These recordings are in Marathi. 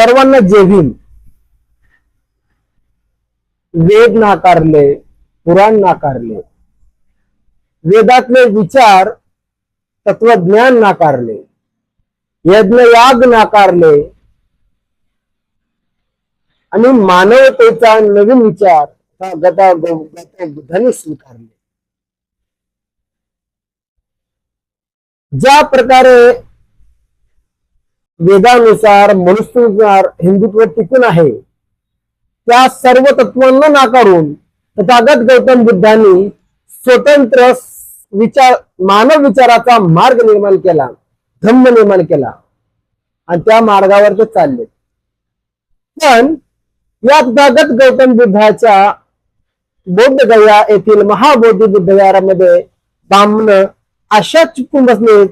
सर्वांना जय भीम. वेद नाकारले पुराण नाकारले. वेदातले विचार तत्वज्ञान नाकारले. यज्ञयाग नाकारले. आणि मानवतेचा नवीन विचार हा गता गौतम बुद्धाने स्वीकारले. ज्या प्रकारे वेदानुसार मनुष्यानुसार हिंदुत्व टिकून आहे. त्या सर्व तत्वांना नाकारून तथागत गौतम बुद्धांनी स्वतंत्र विचार मानव विचाराचा मार्ग निर्माण केला धम्म निर्माण केला आणि त्या मार्गावर ते चालले. पण या तथागत गौतम बुद्धाच्या बौद्ध गया येथील महाबोधी बुद्ध ब्राह्मण बामण अशा चिपकून बसले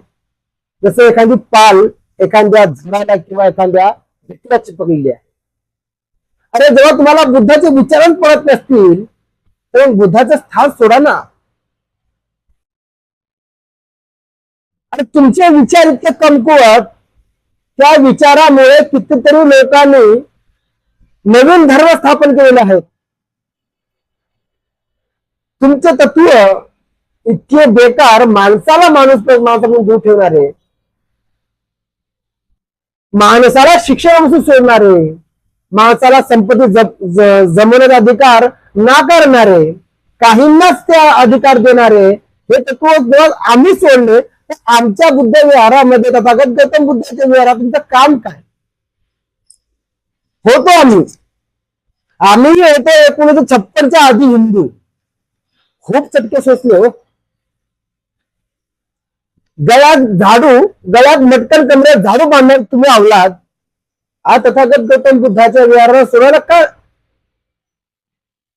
जसं एखादी पाल एखाद्या झाडाला किंवा एखाद्या व्यक्तीला चिपकलेली आहे. अरे जेव्हा तुम्हाला बुद्धाचे विचारच पडत नसतील तर बुद्धाचं स्थान सोडा ना. अरे तुमचे विचार इतके कमकुवत त्या विचारामुळे कितीतरी लोकांनी नवीन धर्म स्थापन केलेले आहेत. तुमचे तत्व इतके बेकार माणसाला माणूस माणसाकडून दूर ठेवणारे. माणसाला शिक्षणापासून सोडणारे माणसाला संपत्ती ज- जमवण्याचा अधिकार नाकारणारे काहींनाच त्या अधिकार देणारे हे तत्व जेव्हा आम्ही सोडले तर आमच्या बुद्ध विहारामध्ये तथागत गौतम बुद्धाच्या विहारात तुमचं काम काय? होतो आम्ही. आम्ही होतो एकोणीसशे छप्पनच्या आधी हिंदू. खूप चटके सोसले हो. गळ्यात झाडू गळ्यात मटकन कमरेत झाडू बांधण्यात तुम्ही आवलात. आज तथागत गौतम बुद्धाच्या विहाराला सोडायला का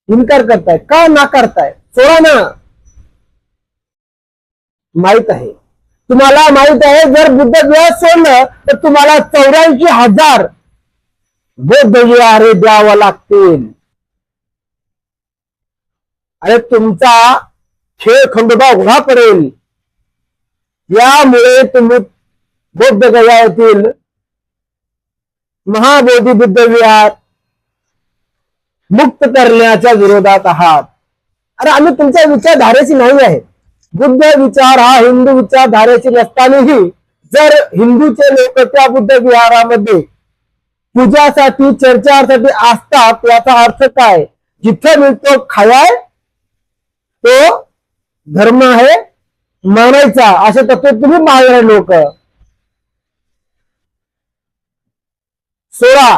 इन्कार करताय? का नाकारताय? सोडा ना. माहीत आहे. तुम्हाला माहीत आहे जर बुद्ध विहार सोडलं तर तुम्हाला चौऱ्याऐंशी हजार बौद्ध विहारे द्यावं लागतील. अरे तुमचा खेळ खंडोबा उघडा पडेल. यामुळे तुम्ही बौद्ध गया येथील महाबोधी बुद्ध विहार मुक्त करण्याच्या विरोधात आहात. अरे आम्ही तुमच्या विचारधारेची नाही आहे. बुद्ध विचार हा हिंदू विचारधारेची नसतानाही जर हिंदूचे लोक त्या बुद्ध विहारामध्ये पूजासाठी चर्चासाठी असतात याचा अर्थ काय? जिथं मिळतो खायाय तो धर्म आहे मानायचा असे तत्व तुम्ही मागणारे लोक. सोळा.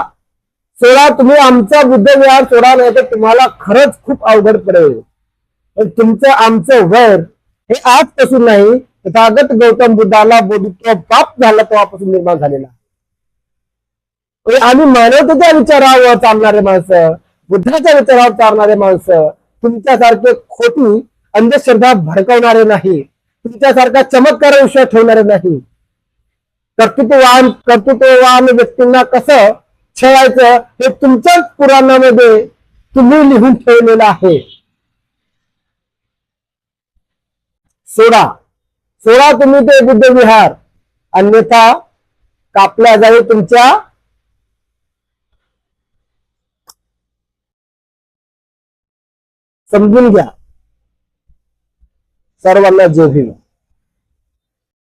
सोळा तुम्ही आमचा बुद्ध विहार सोडा नाही तर तुम्हाला खरंच खूप अवघड पडेल. पण तुमचं आमचं वर हे आजपासून नाही तथागत गौतम बुद्धाला बोधित्व पाप झाला तेव्हापासून निर्माण झालेला. म्हणजे आम्ही मानवतेच्या विचारावर चालणारे माणसं बुद्धाच्या विचारावर चालणारे माणसं तुमच्यासारखे खोटी अंधश्रद्धा भडकवणारे नाही. तुमच्यासारखा चमत्कार विषय ठेवणार नाही. कर्तृत्ववान कर्तृत्ववान व्यक्तींना कसं छळायचं हे तुमच्याच पुराणामध्ये तुम्ही लिहून ठेवलेलं आहे. सोडा सोडा तुम्ही ते बुद्ध विहार. अन्यथा कापल्या जाईल तुमच्या समजून घ्या. सर्वांना जय भीम